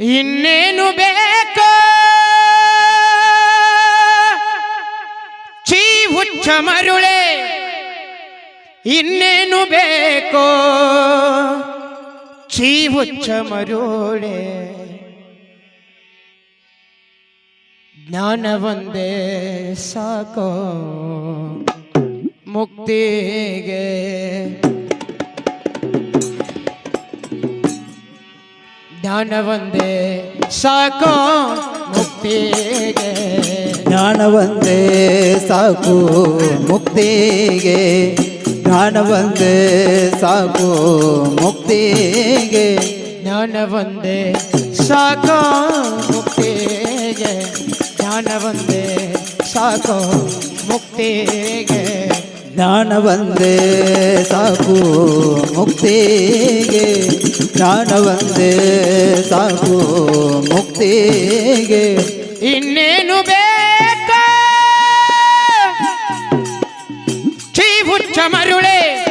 ಇನ್ನೇನು ಬೇಕು? ಚೀ ಹುಚ್ಚ ಮರುಳೆ ಇನ್ನೇನು ಬೇಕೋ? ಚೀ ಹುಚ್ಚ ಮರುಳೆ ಜ್ಞಾನ ಒಂದೇ ಸಾಕೋ ಮುಕ್ತಿಗೆ. ಜ್ಞಾನ ಒಂದೇ ಸಾಕೋ ಮುಕ್ತಿಗೆ ಜ್ಞಾನವಂದೇ ಸಾಕು ಮುಕ್ತಿಗೆ ಜ್ಞಾನವಂದೇ ಸಾಕು ಮುಕ್ತಿಗೆ ಜ್ಞಾನ ಒಂದೇ ಸಾಕೋ ಮುಕ್ತಿಗೆ ಜ್ಞಾನ ಒಂದೇ ಸಾಕೋ ಮುಕ್ತಿಗೆ ಜ್ಞಾನವಂದೇ ಸಾಕು ಮುಕ್ತಿಗೆ. ಜ್ಞಾನವಂದೇ ಸಾಕು ಮುಕ್ತಿಗೆ. ಇನ್ನೇನು ಬೇಕ? ಛೀ ಹುಚ್ಚ ಮರುಳೆ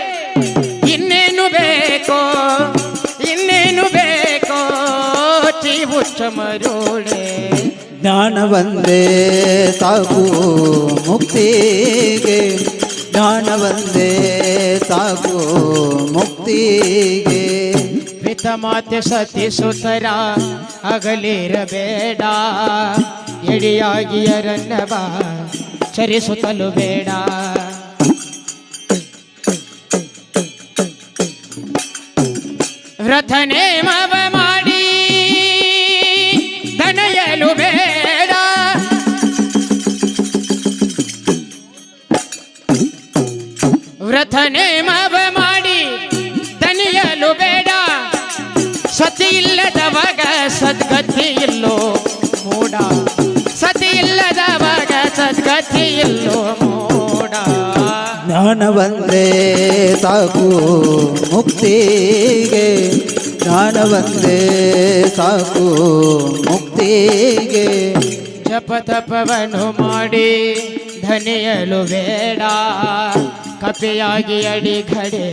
ಇನ್ನೇನು ಬೇಕು? ಇನ್ನೇನು ಬೇಕು? ಛೀ ಹುಚ್ಚ ಮರುಳೆ ಜ್ಞಾನವಂದೇ ಸಾಕು ಮುಕ್ತಿಗೆ. ಜ್ಞಾನವಂದೇ ಸಾಕು ಮುಕ್ತಿಗೆ. ಮಾತೆ ಸತಿ ಸುತರ ಅಗಲಿರಬೇಡ ಎಡಿಯಾಗಿಯರನ್ನವ ಚರಿಸುತ್ತಲು ಬೇಡ. ವ್ರತನೇ ಮವ ಮಾಡಿ ದನಿಯಲು ಬೇಡ. ಸತಿ ಇಲ್ಲದವಾಗ ಸದ್ಗತಿ ಇಲ್ಲೋ ಮೂಡ. ಸತಿ ಇಲ್ಲದವಾಗ ಸದ್ಗತಿ ಇಲ್ಲೋ ಮೂಡ ಜ್ಞಾನವಂದೇ ಸಾಕು ಮುಕ್ತಿಗೆ. ಜ್ಞಾನವಂದೇ ಸಾಕು ಮುಕ್ತಿಗೆ. ಜಪ ತಪವನ್ನು ಮಾಡಿ ಧನಿಯಲು ಬೇಡ. ಕಪಿಯಾಗಿ ಅಡಿಗಡೆ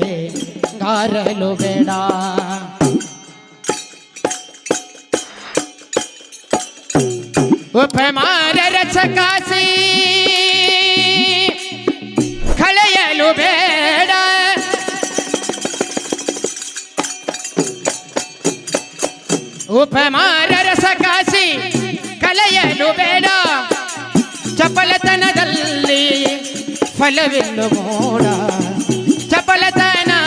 ಗಾರಲು ಬೇಡ ಉಪಮಾರ ರಚಕಾಸಿ ಫಲವಿಲ್ಲು ಮೋಡ. ಚಪಲತನದಲ್ಲಿ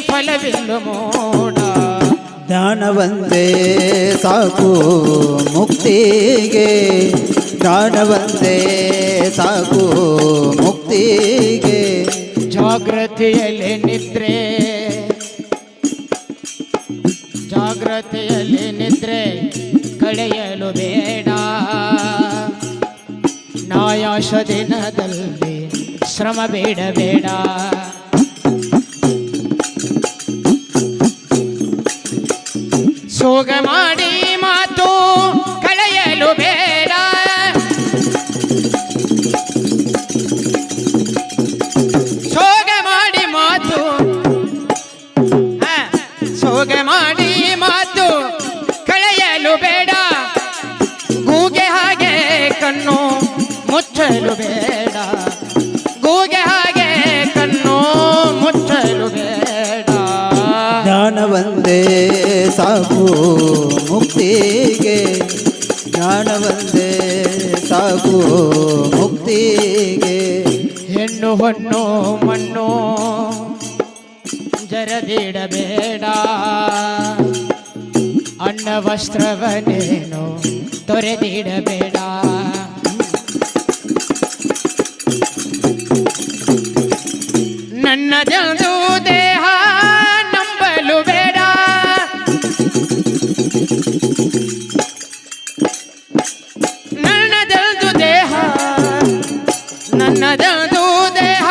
ಫಲವಿಲ್ಲು ಮೋಡ. ಜ್ಞಾನವಂತೆ ಸಾಕು ಮುಕ್ತಿಗೆ. ದಾನವಂತೆ ಸಾಕು ಮುಕ್ತಿಗೆ. ಜಾಗೃತಿಯಲ್ಲಿ ನಿದ್ರೆ. ಜಾಗೃತಿಯಲ್ಲಿ ನಿದ್ರೆ. ಕಳೆಯಲು ಬೇಡ ನಾಯಾಶ ದಿನದಲ್ಲಿ ಶ್ರಮ ಬೇಡ ಬೇಡ ಮುಚ್ಚಲು ಬೇಡ. ಗೂಗೆ ಹಾಗೆ ಕಣ್ಣು ಮುಚ್ಚಲು ಬೇಡ. ಜ್ಞಾನವಂದೇ ಸಾಕು ಮುಕ್ತಿಗೆ. ಜ್ಞಾನವಂದೇ ಸಾಕು ಮುಕ್ತಿಗೆ. ಹೆಣ್ಣು ಹೊಣ್ಣು ಮಣ್ಣು ಜರದಿಡಬೇಡ ಅನ್ನ ವಸ್ತ್ರವನೇನು ತೊರೆದಿಡಬೇಡ. ನನ್ನದೊಂದು ದೇಹ ನಂಬಲು ಬೇಡ. ನನ್ನದೊಂದು ದೇಹ ನನ್ನದೊಂದು ದೇಹ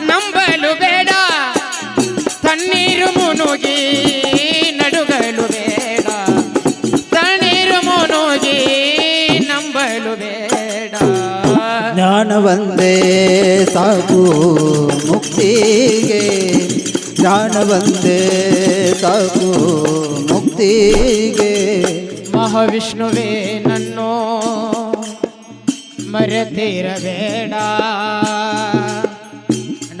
ನಂಬಲು ಬೇಡ. ತಣ್ಣೀರು ಮುನುಗಿ ನಡುಗಲು ಬೇಡ. ತಣ್ಣೀರು ಮುನುಗಿ ನಂಬಲು ಬೇಡ. ಜ್ಞಾನವಂದೇ ಸಾಕು. ಮುಕ್ತಿಗೆ ಜ್ಞಾನವಂದೇ ಸಾಕು ಮುಕ್ತಿಗೆ. ಮಹಾವಿಷ್ಣುವೇ ನನ್ನೋ ಮರೆತಿರಬೇಡ.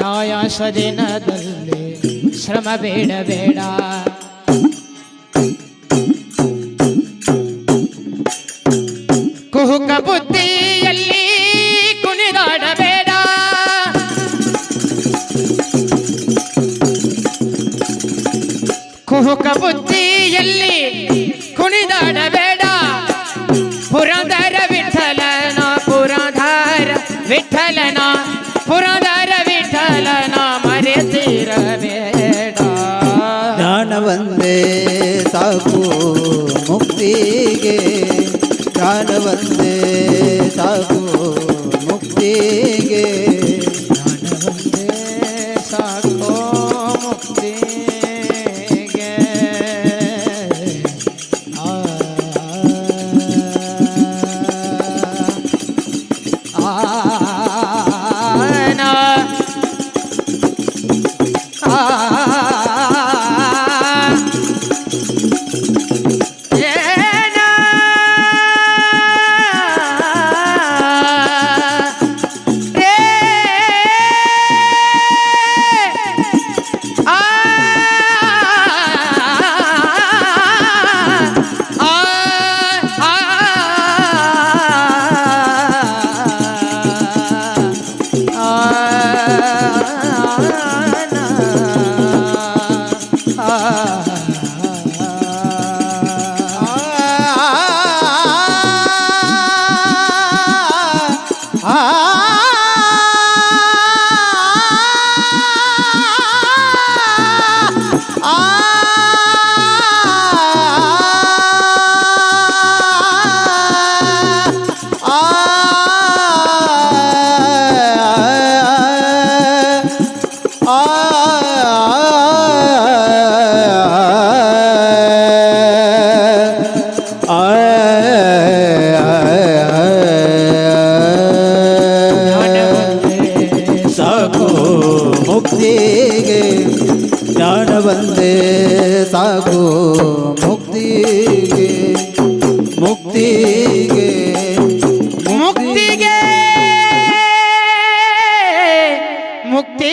ನಾಯಾಸ ದಿನದಲ್ಲಿ ಶ್ರಮ ಬೇಡಬೇಡ ಕುಹುಕ ಬುದ್ಧಿಯಲ್ಲಿ ಕುಣಿದಾಡಬೇಡ. ಪುರಂದರ ವಿಠಲನ ಪುರಂದರ ವಿಠಲನ ಪುರಂದರ ವಿಠಲನ ಮರೆತಿರಬೇಡ. ಜ್ಞಾನವಂದೇ ಸಾಕು ಮುಕ್ತಿಗೆ. ಜ್ಞಾನವಂದೇ ಸಾಕು ಮುಕ್ತಿಗೆ. ಮುಕ್ತಿಗೆ ಮುಕ್ತಿಗೆ ಮುಕ್ತಿ